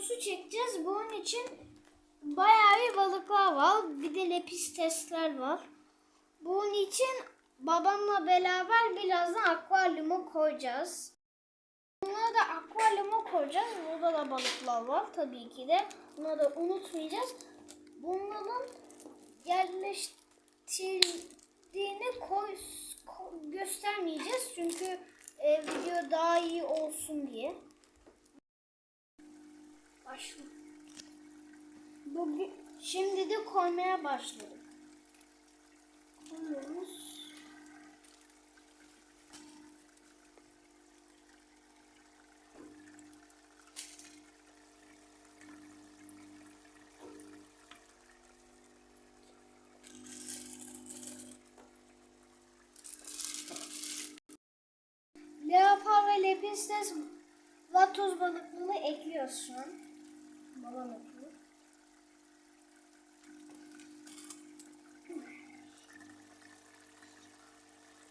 videosu çekeceğiz. Bunun için bayağı bir balıklar var. Bir de lepistesler var. Bunun için babamla beraber birazdan akvaryuma koyacağız. Bunları da akvaryuma koyacağız. Burada da balıklar var tabii ki de. Bunları da unutmayacağız. Bunların yerleştirildiğini koy, ko- göstermeyeceğiz. Çünkü e, video daha iyi olsun diye. Başla. Bugün, şimdi de koymaya başladık. Koyuyoruz. Leopar ve lepistes vatoz balıklığını ekliyoruz şu an. Babam ekliyor.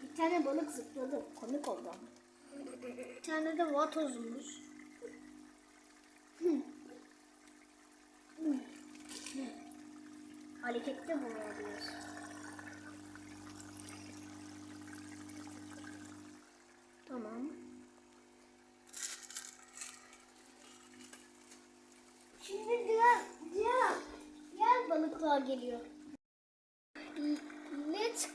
Bir tane balık zıpladı. Komik oldu ama. Bir tane de. Hı. Harekette bulunuyoruz. Tamam. Balıklar geliyor. Let,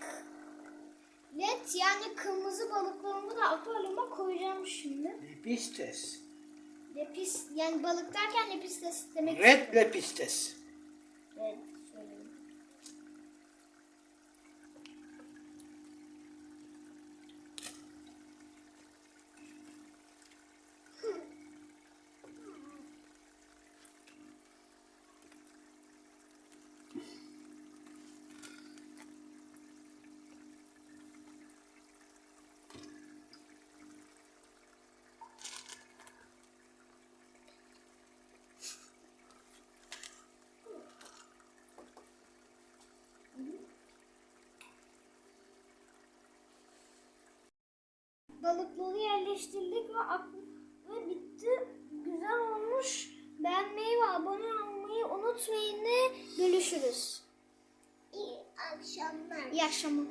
let yani kırmızı balıklarımı da akvaryuma koyacağım şimdi. Lepistes. Lepis yani balık derken lepistes demek Red istedim. lepistes. Balıkları yerleştirdik ve, ak- ve bitti. Güzel olmuş. Beğenmeyi ve abone olmayı unutmayın. Görüşürüz. İyi akşamlar. İyi akşamlar.